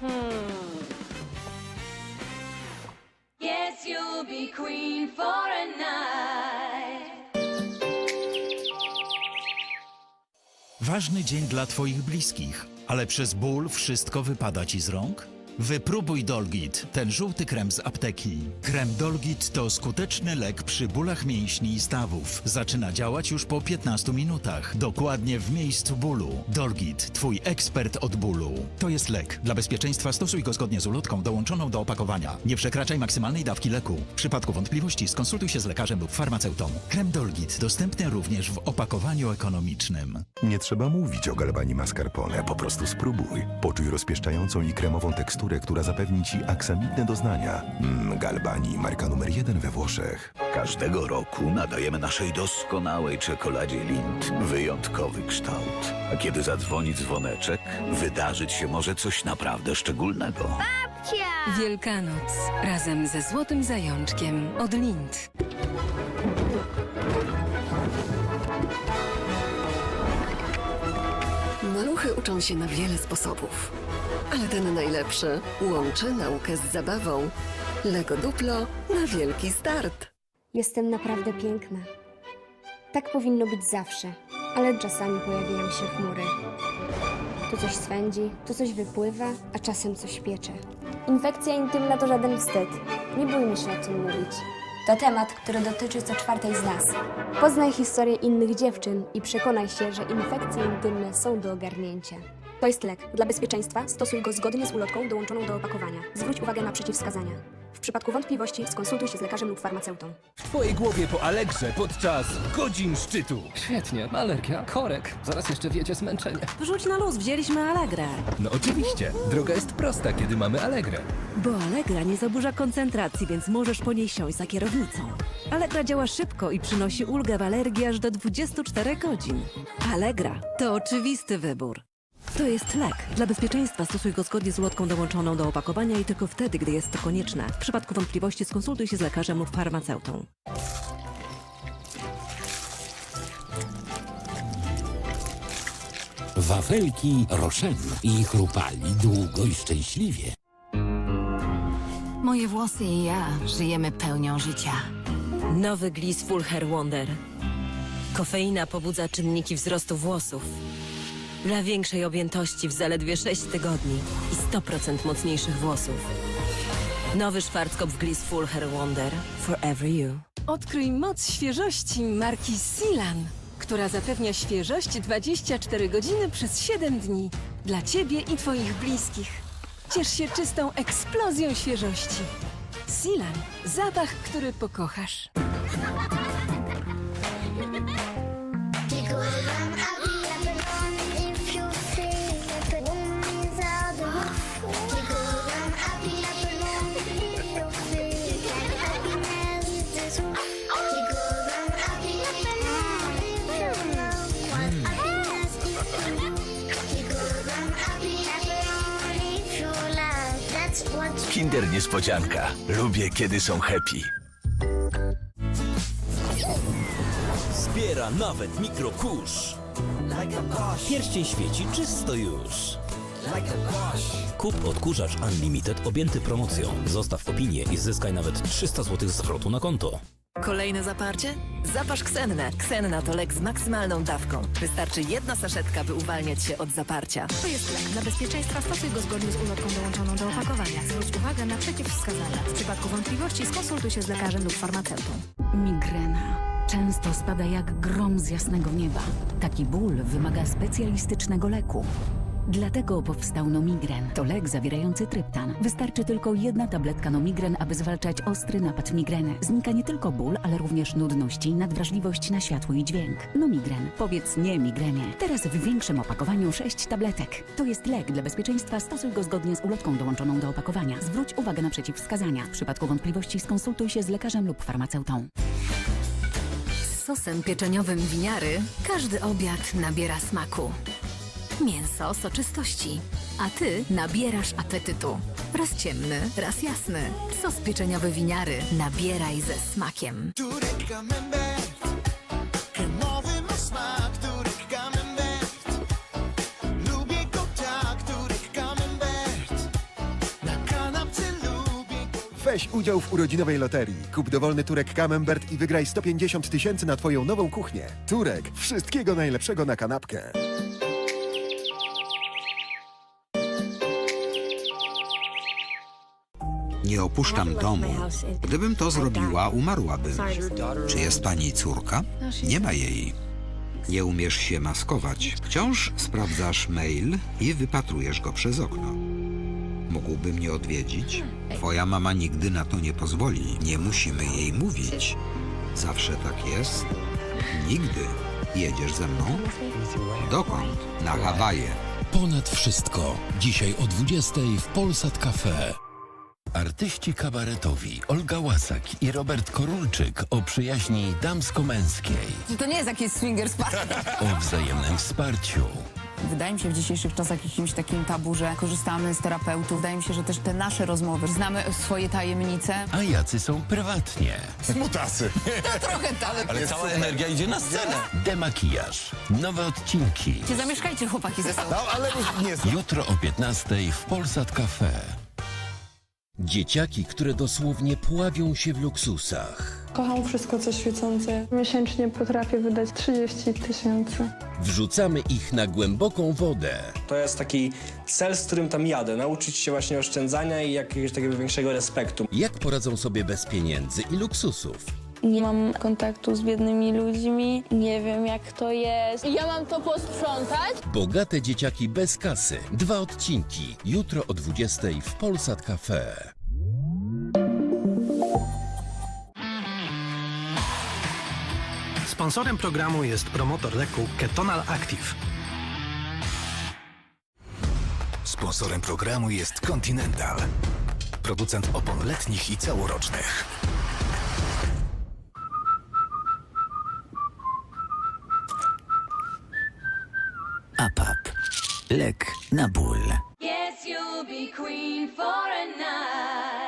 Night. Ważny dzień dla Twoich bliskich, ale przez ból wszystko wypada Ci z rąk? Wypróbuj Dolgit, ten żółty krem z apteki. Krem Dolgit to skuteczny lek przy bólach mięśni i stawów. Zaczyna działać już po 15 minutach, dokładnie w miejscu bólu. Dolgit, Twój ekspert od bólu. To jest lek. Dla bezpieczeństwa stosuj go zgodnie z ulotką dołączoną do opakowania. Nie przekraczaj maksymalnej dawki leku. W przypadku wątpliwości skonsultuj się z lekarzem lub farmaceutą. Krem Dolgit dostępny również w opakowaniu ekonomicznym. Nie trzeba mówić o galbani mascarpone, po prostu spróbuj. Poczuj rozpieszczającą i kremową teksturę, która zapewni Ci aksamitne doznania. Mmm, galbani, marka numer jeden we Włoszech. Każdego roku nadajemy naszej doskonałej czekoladzie Lind wyjątkowy kształt. A kiedy zadzwoni dzwoneczek, wydarzyć się może coś naprawdę szczególnego. Wielkanoc razem ze Złotym Zajączkiem od Lind. Maluchy uczą się na wiele sposobów. Ale ten najlepszy łączy naukę z zabawą. Lego Duplo na wielki start. Jestem naprawdę piękna. Tak powinno być zawsze, ale czasami pojawiają się chmury. Tu coś swędzi, tu coś wypływa, a czasem coś piecze. Infekcja intymna to żaden wstyd. Nie bójmy się o tym mówić. To temat, który dotyczy co czwartej z nas. Poznaj historię innych dziewczyn i przekonaj się, że infekcje intymne są do ogarnięcia. To jest lek. Dla bezpieczeństwa stosuj go zgodnie z ulotką dołączoną do opakowania. Zwróć uwagę na przeciwwskazania. W przypadku wątpliwości skonsultuj się z lekarzem lub farmaceutą. W twojej głowie po Alegrze podczas godzin szczytu. Świetnie, alergia, korek. Zaraz jeszcze wiecie zmęczenie. Wrzuć na luz, wzięliśmy Allegrę. No oczywiście, droga jest prosta, kiedy mamy Allegrę. Bo Allegra nie zaburza koncentracji, więc możesz po niej siąść za kierownicą. Allegra działa szybko i przynosi ulgę w alergii aż do 24 godzin. Allegra to oczywisty wybór. To jest lek. Dla bezpieczeństwa stosuj go zgodnie z ulotką dołączoną do opakowania i tylko wtedy, gdy jest to konieczne. W przypadku wątpliwości skonsultuj się z lekarzem lub farmaceutą. Wafelki Rochen i chrupali długo i szczęśliwie. Moje włosy i ja żyjemy pełnią życia. Nowy Gliss Full Hair Wonder. Kofeina pobudza czynniki wzrostu włosów. Dla większej objętości w zaledwie 6 tygodni i 100% mocniejszych włosów. Nowy Schwarzkopf Gliss Full Hair Wonder. Forever You. Odkryj moc świeżości marki Silan, która zapewnia świeżość 24 godziny przez 7 dni. Dla Ciebie i Twoich bliskich. Ciesz się czystą eksplozją świeżości. Silan. Zapach, który pokochasz. Kinder Niespodzianka. Lubię, kiedy są happy. Zbiera nawet mikrokusz. Pierścień świeci czysto już. Kup odkurzacz Unlimited objęty promocją. Zostaw opinię i zyskaj nawet 300 zł zwrotu na konto. Kolejne zaparcie? Zaparz Ksennę. Ksenna to lek z maksymalną dawką. Wystarczy jedna saszetka, by uwalniać się od zaparcia. To jest lek. Dla bezpieczeństwa stosuj go zgodnie z ulotką dołączoną do opakowania. Zwróć uwagę na przeciwwskazania. W przypadku wątpliwości skonsultuj się z lekarzem lub farmaceutą. Migrena. Często spada jak grom z jasnego nieba. Taki ból wymaga specjalistycznego leku. Dlatego powstał Nomigren. To lek zawierający tryptan. Wystarczy tylko jedna tabletka Nomigren, aby zwalczać ostry napad migreny. Znika nie tylko ból, ale również nudność i nadwrażliwość na światło i dźwięk. Nomigren. Powiedz nie migrenie. Teraz w większym opakowaniu 6 tabletek. To jest lek. Dla bezpieczeństwa stosuj go zgodnie z ulotką dołączoną do opakowania. Zwróć uwagę na przeciwwskazania. W przypadku wątpliwości skonsultuj się z lekarzem lub farmaceutą. Z sosem pieczeniowym winiary każdy obiad nabiera smaku. Mięso soczystości, a ty nabierasz apetytu. Raz ciemny, raz jasny. Sos pieczeniowy winiary nabieraj ze smakiem. Weź udział w urodzinowej loterii. Kup dowolny Turek Camembert i wygraj 150 tysięcy na Twoją nową kuchnię. Turek, wszystkiego najlepszego na kanapkę. Nie opuszczam domu. Gdybym to zrobiła, umarłabym. Czy jest pani córka? Nie ma jej. Nie umiesz się maskować. Wciąż sprawdzasz mail i wypatrujesz go przez okno. Mógłby mnie odwiedzić? Twoja mama nigdy na to nie pozwoli. Nie musimy jej mówić. Zawsze tak jest? Nigdy. Jedziesz ze mną? Dokąd? Na Hawaje. Ponad wszystko. Dzisiaj o 20 w Polsat Cafe. Artyści kabaretowi Olga Łasak i Robert Korulczyk o przyjaźni damsko-męskiej, To nie jest jakieś swingers party. o wzajemnym wsparciu, Wydaje mi się w dzisiejszych czasach jakimś takim tabu, że korzystamy z terapeutów. Wydaje mi się, że też te nasze rozmowy, znamy swoje tajemnice. a jacy są prywatnie. Trochę tak. Ale cała energia idzie na scenę. Demakijaż. Nowe odcinki. Zamieszkajcie chłopaki ze sobą. Jutro o 15 w Polsat Cafe. Dzieciaki, które dosłownie pławią się w luksusach. Kocham wszystko, co świecące. Miesięcznie potrafię wydać 30 tysięcy. Wrzucamy ich na głęboką wodę. To jest taki cel, z którym tam jadę. Nauczyć się właśnie oszczędzania i jakiegoś takiego większego respektu. Jak poradzą sobie bez pieniędzy i luksusów? Nie mam kontaktu z biednymi ludźmi, nie wiem jak to jest. Ja mam to posprzątać? Bogate dzieciaki bez kasy. Dwa odcinki. Jutro o 20 w Polsat Cafe. Sponsorem programu jest promotor leku Ketonal Active. Sponsorem programu jest Continental. Producent opon letnich i całorocznych. Lek na ból. Yes, you'll be queen for a night.